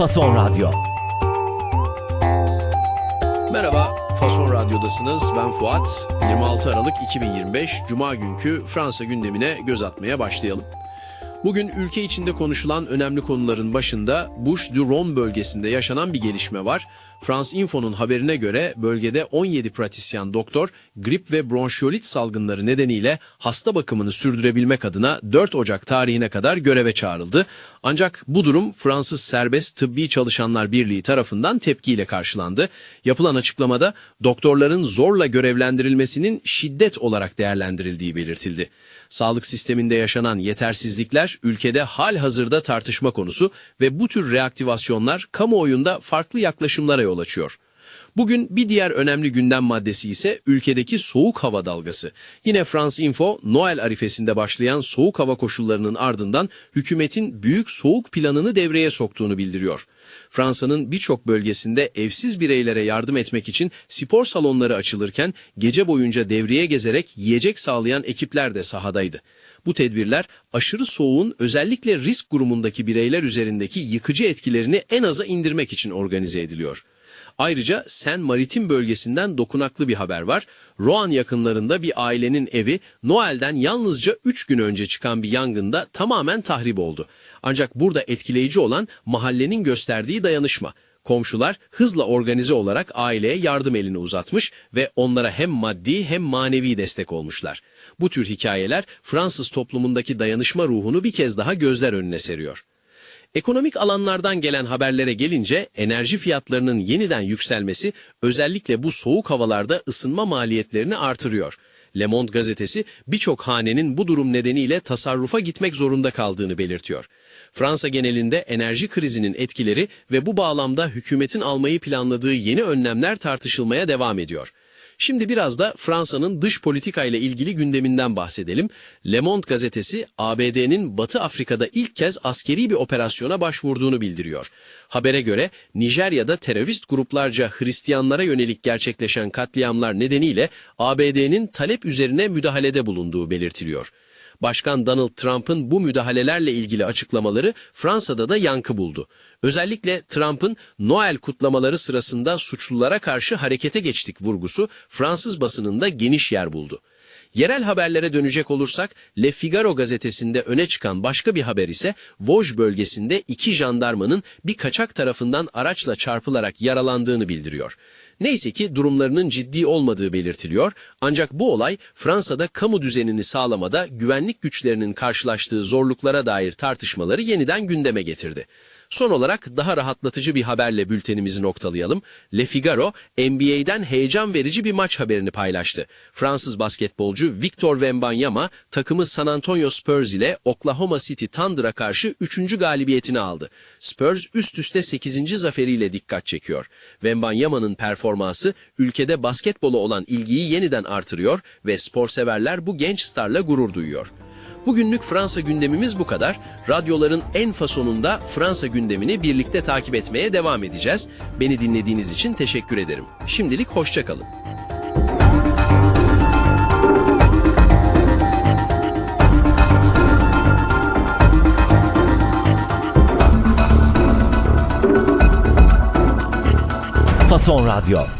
Fason Radyo. Merhaba, Fason Radyo'dasınız. Ben Fuat. 26 Aralık 2025 Cuma günkü Fransa gündemine göz atmaya başlayalım. Bugün ülke içinde konuşulan önemli konuların başında Bouches-du-Rhône bölgesinde yaşanan bir gelişme var. France Info'nun haberine göre bölgede 17 pratisyen doktor grip ve bronşiolit salgınları nedeniyle hasta bakımını sürdürebilmek adına 4 Ocak tarihine kadar göreve çağrıldı. Ancak bu durum Fransız Serbest Tıbbi Çalışanlar Birliği tarafından tepkiyle karşılandı. Yapılan açıklamada doktorların zorla görevlendirilmesinin şiddet olarak değerlendirildiği belirtildi. Sağlık sisteminde yaşanan yetersizlikler ülkede hal hazırda tartışma konusu ve bu tür reaktivasyonlar kamuoyunda farklı yaklaşımlara yol açıyor. Bugün bir diğer önemli gündem maddesi ise ülkedeki soğuk hava dalgası. Yine France Info, Noel arifesinde başlayan soğuk hava koşullarının ardından hükümetin büyük soğuk planını devreye soktuğunu bildiriyor. Fransa'nın birçok bölgesinde evsiz bireylere yardım etmek için spor salonları açılırken gece boyunca devreye gezerek yiyecek sağlayan ekipler de sahadaydı. Bu tedbirler aşırı soğuğun özellikle risk grubundaki bireyler üzerindeki yıkıcı etkilerini en aza indirmek için organize ediliyor. Ayrıca Sen Maritim bölgesinden dokunaklı bir haber var. Rouen yakınlarında bir ailenin evi Noel'den yalnızca 3 gün önce çıkan bir yangında tamamen tahrip oldu. Ancak burada etkileyici olan mahallenin gösterdiği dayanışma. Komşular hızla organize olarak aileye yardım elini uzatmış ve onlara hem maddi hem manevi destek olmuşlar. Bu tür hikayeler Fransız toplumundaki dayanışma ruhunu bir kez daha gözler önüne seriyor. Ekonomik alanlardan gelen haberlere gelince enerji fiyatlarının yeniden yükselmesi özellikle bu soğuk havalarda ısınma maliyetlerini artırıyor. Le Monde gazetesi birçok hanenin bu durum nedeniyle tasarrufa gitmek zorunda kaldığını belirtiyor. Fransa genelinde enerji krizinin etkileri ve bu bağlamda hükümetin almayı planladığı yeni önlemler tartışılmaya devam ediyor. Şimdi biraz da Fransa'nın dış politika ile ilgili gündeminden bahsedelim. Le Monde gazetesi ABD'nin Batı Afrika'da ilk kez askeri bir operasyona başvurduğunu bildiriyor. Habere göre Nijerya'da terörist gruplarca Hristiyanlara yönelik gerçekleşen katliamlar nedeniyle ABD'nin talep üzerine müdahalede bulunduğu belirtiliyor. Başkan Donald Trump'ın bu müdahalelerle ilgili açıklamaları Fransa'da da yankı buldu. Özellikle Trump'ın Noel kutlamaları sırasında suçlulara karşı harekete geçtik vurgusu Fransız basınında geniş yer buldu. Yerel haberlere dönecek olursak Le Figaro gazetesinde öne çıkan başka bir haber ise Vosges bölgesinde iki jandarmanın bir kaçak tarafından araçla çarpılarak yaralandığını bildiriyor. Neyse ki durumlarının ciddi olmadığı belirtiliyor ancak bu olay Fransa'da kamu düzenini sağlamada güvenlik güçlerinin karşılaştığı zorluklara dair tartışmaları yeniden gündeme getirdi. Son olarak daha rahatlatıcı bir haberle bültenimizi noktalayalım. Le Figaro, NBA'den heyecan verici bir maç haberini paylaştı. Fransız basketbolcu Victor Wembanyama takımı San Antonio Spurs ile Oklahoma City Thunder'a karşı 3. galibiyetini aldı. Spurs üst üste 8. zaferiyle dikkat çekiyor. Wembanyama'nın performansı ülkede basketbola olan ilgiyi yeniden artırıyor ve spor severler bu genç starla gurur duyuyor. Bugünlük Fransa gündemimiz bu kadar. Radyoların en fasonunda Fransa gündemini birlikte takip etmeye devam edeceğiz. Beni dinlediğiniz için teşekkür ederim. Şimdilik hoşçakalın. Fason Radyo.